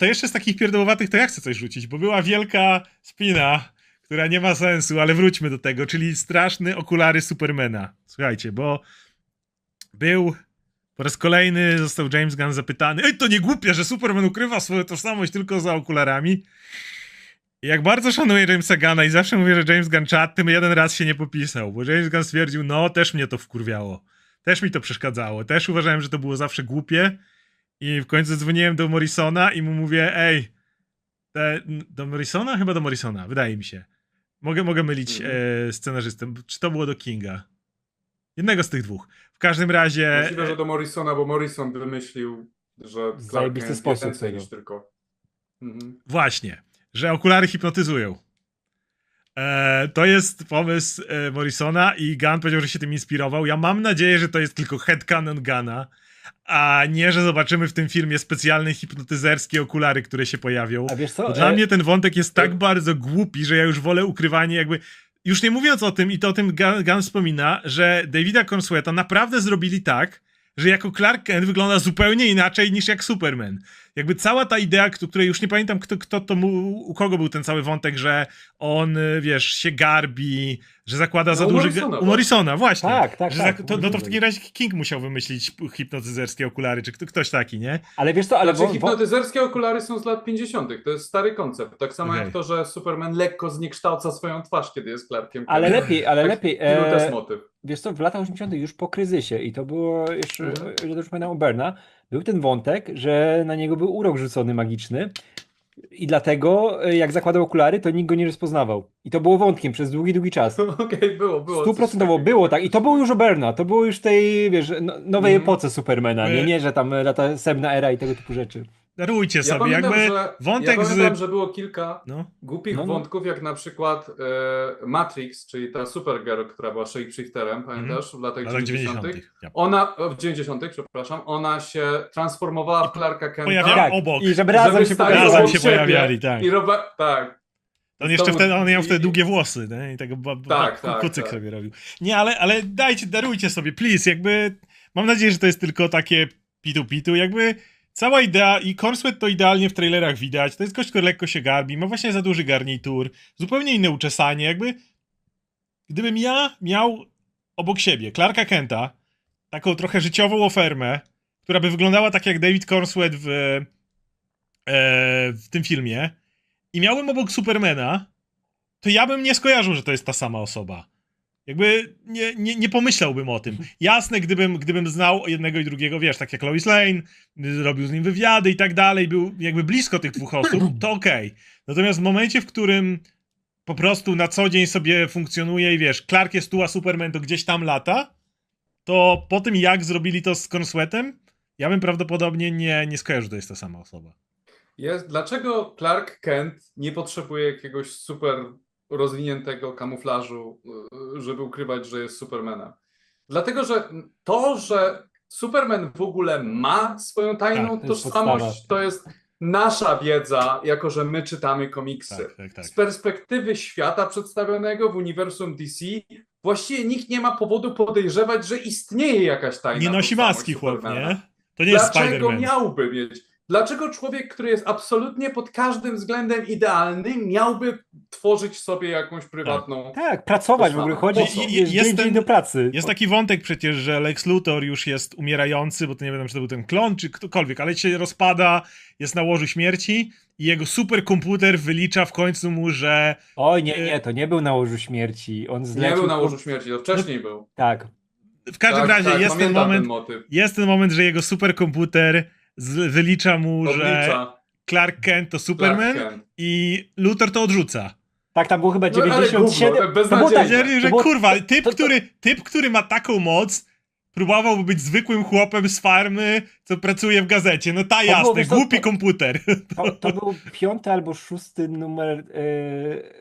to jeszcze z takich pierdołowatych to ja chcę coś rzucić, bo była wielka spina, która nie ma sensu, ale wróćmy do tego, czyli straszny okulary Supermana. Słuchajcie, bo był po raz kolejny został James Gunn zapytany, ej, to nie głupie, że Superman ukrywa swoją tożsamość tylko za okularami. Jak bardzo szanuję Jamesa Gunna i zawsze mówię, że James Gunn czat, tym jeden raz się nie popisał, bo James Gunn stwierdził, no, też mnie to wkurwiało. Też mi to przeszkadzało. Też uważałem, że to było zawsze głupie. I w końcu dzwoniłem do Morrisona i mu mówię, ej, te, do Morrisona? Chyba do Morrisona, wydaje mi się. Mogę, mogę mylić Mhm. e, scenarzystem. Czy to było do Kinga? Jednego z tych dwóch. W każdym razie... Możliwe, że do Morrisona, bo Morrison wymyślił, że Zajebisty sposób tego. niż tylko. Mhm. Właśnie, że okulary hipnotyzują. E, to jest pomysł e, Morrisona i Gunn powiedział, że się tym inspirował. Ja mam nadzieję, że to jest tylko headcanon Gunna, a nie, że zobaczymy w tym filmie specjalne hipnotyzerskie okulary, które się pojawią. A wiesz co? Bo dla e, mnie ten wątek jest tak e- bardzo głupi, że ja już wolę ukrywanie jakby... Już nie mówiąc o tym, i to o tym Gunn, wspomina, że Davida Cornsweta naprawdę zrobili tak, że jako Clark Kent wygląda zupełnie inaczej niż jak Superman. Jakby cała ta idea, której już nie pamiętam, kto, kto to mu, u kogo był ten cały wątek, że on, y, wiesz, się garbi, że zakłada za No, u duży... Morrisona, u tak. Morrisona, właśnie. Tak, tak, że tak, to, no to w takim razie King musiał wymyślić hipnotyzerskie okulary, czy kto, ktoś taki, nie? Ale wiesz co, ale znaczy, hipnotyzerskie okulary są z lat 50. To jest stary koncept. Tak samo Okej. jak to, że Superman lekko zniekształca swoją twarz, kiedy jest Clarkiem. ale Kentem. lepiej, ale Tak, lepiej. E, motyw. wiesz co, w latach 80. już po kryzysie i to było jeszcze, Mhm. że też pamiętam u Berna, był ten wątek, że na niego był urok rzucony magiczny i dlatego e, jak zakładał okulary, to nikt go nie rozpoznawał. I to było wątkiem przez długi, długi czas. Okej, było, było. coś Stuprocentowo było tak. I to było już u Berna. To było już tej, wiesz, no, nowej Mhm. epoce Supermana. Nie, nie, że tam lata semna era i tego typu rzeczy. Darujcie Ja sobie, pamiętam, jakby że, wątek ja z... pamiętam, że było kilka No. głupich No, no. wątków, jak na przykład e, Matrix, czyli ta Supergirl, która była shapeshifterem, pamiętasz, w latach w latach 90. 90. Ja. Ona, w 90. przepraszam, ona się transformowała w Clarka Kenta. Pojawiała Tak, obok. i żeby razem żeby się. Razem się pojawiali, tak. I roba, tak. On jeszcze wtedy, on miał wtedy długie włosy, nie? I tego Tak, tak, tak, kucyk tak. sobie robił. Nie, ale, ale dajcie, darujcie sobie, please, jakby mam nadzieję, że to jest tylko takie pitu-pitu, jakby cała idea i Cornsweat to idealnie w trailerach widać, to jest gość, który lekko się garbi, ma właśnie za duży garnitur, zupełnie inne uczesanie, jakby gdybym ja miał obok siebie Clarka Kenta, taką trochę życiową ofermę, która by wyglądała tak jak David Cornsweat w, e, w tym filmie i miałbym obok Supermana, to ja bym nie skojarzył, że to jest ta sama osoba. Jakby nie, nie, nie pomyślałbym o tym. Jasne, gdybym, gdybym znał jednego i drugiego, wiesz, tak jak Lois Lane, robił z nim wywiady i tak dalej, był jakby blisko tych dwóch osób, to okej. Natomiast w momencie, w którym po prostu na co dzień sobie funkcjonuje i wiesz, Clark jest tu, a Superman to gdzieś tam lata, to po tym jak zrobili to z Consweatem, ja bym prawdopodobnie nie, nie skojarzył, to jest ta sama osoba. Jest, dlaczego Clark Kent nie potrzebuje jakiegoś super rozwiniętego kamuflażu, y, żeby ukrywać, że jest Supermanem? Dlatego, że to, że Superman w ogóle ma swoją tajną Tak, to tożsamość, podstawa. to jest nasza wiedza, jako że my czytamy komiksy. Tak, tak, tak. Z perspektywy świata przedstawionego w uniwersum DC, właściwie nikt nie ma powodu podejrzewać, że istnieje jakaś tajna Nie nosi maski, chłop, nie? To nie jest Dlaczego miałby mieć? Dlaczego człowiek, który jest absolutnie pod każdym względem idealny, miałby tworzyć sobie jakąś prywatną. Tak, pracować w ogóle, chodzić Je- je- wiesz, dzień, do pracy. Jest taki wątek przecież, że Lex Luthor już jest umierający, bo to nie wiem, czy to był ten klon, czy ktokolwiek, ale się rozpada, jest na łożu śmierci i jego superkomputer wylicza w końcu mu, że Oj, nie, nie, to nie był na łożu śmierci. On Nie zlecił... był na łożu śmierci, to wcześniej był. Tak. w każdym tak, razie tak, jest ten moment, ten jest ten moment, że jego superkomputer z, wylicza mu, że Clark Kent to Superman Kent. i Luthor to odrzuca. Tak, tam było chyba No, ale 97. gówno, to to było tak, że było- kurwa, typ, to- to- Który, typ, który ma taką moc, próbowałby być zwykłym chłopem z farmy, co pracuje w gazecie. No ta jasne, głupi to- komputer. To, to był piąty albo szósty numer e,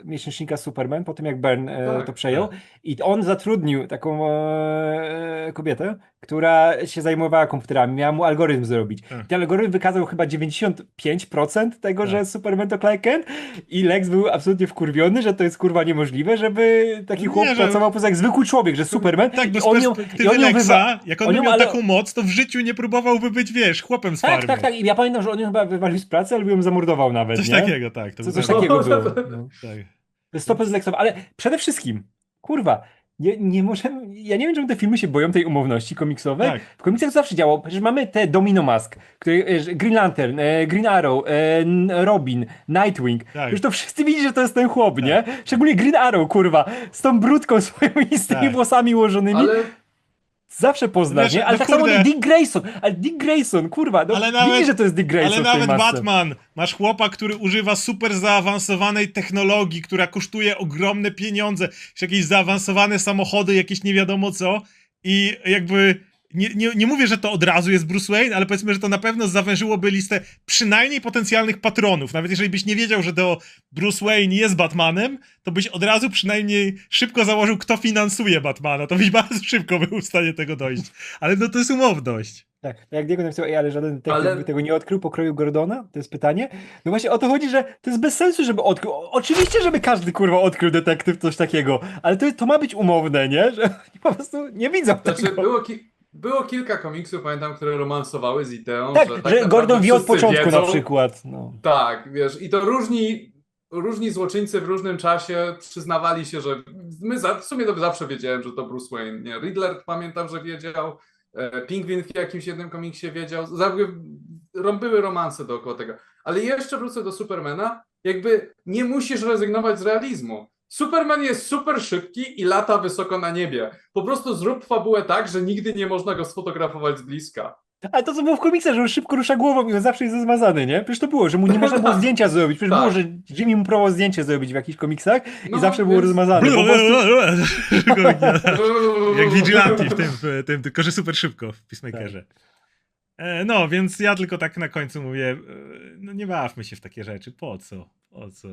miesięcznika Superman, po tym jak Bern e, Tak, to przejął. I on zatrudnił taką e, kobietę, która się zajmowała komputerami, miała mu algorytm zrobić. Tak. Ten algorytm wykazał chyba 95% tego, Tak. że Superman to Clark Kent i Lex był absolutnie wkurwiony, że to jest kurwa niemożliwe, żeby taki Nie, chłop że- pracował poza jak zwykły człowiek, że Superman Tak, bo z on ją, perspektywy on ją Lexa, wywa- jak on, on ją, miał ale- taką moc, to w życiu nie próbowałby być, wiesz, chłopem z Tak, farmy. tak, tak. I ja pamiętam, że on ją chyba wywalił z pracy albo ją zamordował nawet, Coś nie? takiego, tak. To Co, coś takiego było. No, tak. To jest 100% Lexowa, ale przede wszystkim, kurwa, nie, nie możemy, ja nie wiem, czemu te filmy się boją tej umowności komiksowej. Tak. W komiksach to zawsze działało, przecież mamy te Domino Mask, który, e, Green Lantern, e, Green Arrow, e, Robin, Nightwing. Tak. Już to wszyscy widzi, że to jest ten chłop, nie? Szczególnie Green Arrow, kurwa, z tą brudką swoją i z tymi Tak. włosami ułożonymi. Ale Zawsze poznasz, Wiesz, nie? Ale no tak kurde. samo Dick Grayson, ale Dick Grayson, kurwa, no, Ale nawet- widzisz, że to jest Dick Grayson Ale nawet masce. Batman, masz chłopa, który używa super zaawansowanej technologii, która kosztuje ogromne pieniądze, jakieś zaawansowane samochody, jakieś nie wiadomo co i jakby nie, nie, nie mówię, że to od razu jest Bruce Wayne, ale powiedzmy, że to na pewno zawężyłoby listę przynajmniej potencjalnych patronów. Nawet jeżeli byś nie wiedział, że to Bruce Wayne jest Batmanem, to byś od razu przynajmniej szybko założył, kto finansuje Batmana. To byś bardzo szybko był w stanie tego dojść. Ale no to jest umowność. Tak, jak Diego napisał, Ej, ale żaden detektyw Ale- by tego nie odkrył pokroju Gordona? To jest pytanie. No właśnie o to chodzi, że to jest bez sensu, żeby odkrył. O- Oczywiście, żeby każdy kurwa odkrył detektyw coś takiego, ale to, to ma być umowne, nie? Że po prostu nie widzą znaczy, tego. było, ki- było kilka komiksów, pamiętam, które romansowały z Ideą, tak, że, że, tak naprawdę Gordon wie od początku wiedzą, na przykład. No. Tak, wiesz, i to różni, różni złoczyńcy w różnym czasie przyznawali się, że my za, w sumie to zawsze wiedziałem, że to Bruce Wayne, nie? Riddler pamiętam, że wiedział, e, Pingwin w jakimś jednym komiksie wiedział, były romanse dookoła tego. Ale jeszcze wrócę do Supermana, jakby nie musisz rezygnować z realizmu. Superman jest super szybki i lata wysoko na niebie. Po prostu zrób fabułę tak, że nigdy nie można go sfotografować z bliska. Ale to co było w komiksach, że on szybko rusza głową i on zawsze jest zmazany, nie? Przecież to było, że mu nie można było Tak. zdjęcia zrobić. Przecież Tak. było, że Jimmy mu próbował zdjęcie zrobić w jakichś komiksach i No, zawsze było więc- rozmazany. Po prostu... Jak Vigilanti w tym, w tym, tylko że super szybko w Peacemakerze. E, No, więc ja tylko tak na końcu mówię, e, no nie bawmy się w takie rzeczy, po co? Po co?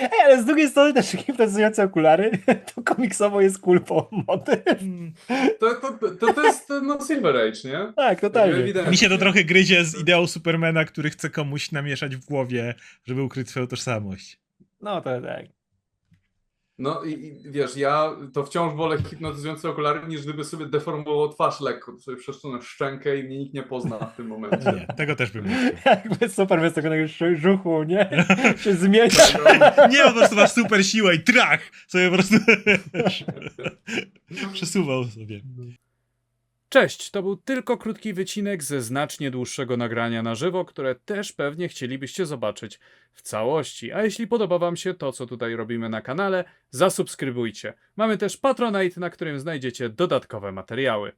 Ej, ale z drugiej strony też hipnotyzujące okulary, to komiksowo jest cool motyw. Mm, To, to, to, to jest no, Silver Age, nie? Tak, totalnie. Ewidentnie. Mi się to trochę gryzie z ideą Supermana, który chce komuś namieszać w głowie, żeby ukryć swoją tożsamość. No to tak. No i, i wiesz, ja to wciąż wolę hipnotyzujące okulary, niż gdyby sobie deformowało twarz lekko, to sobie przesunę szczękę i mnie nikt nie pozna w tym momencie. Nie, tego też bym nie. Jakby super bez tego żu- żuchu, nie? się zmienia. Nie, po prostu masz super siłę i trach! Sobie po prostu przesuwał sobie. Cześć, to był tylko krótki wycinek ze znacznie dłuższego nagrania na żywo, które też pewnie chcielibyście zobaczyć w całości. A jeśli podoba Wam się to, co tutaj robimy na kanale, zasubskrybujcie. Mamy też Patronite, na którym znajdziecie dodatkowe materiały.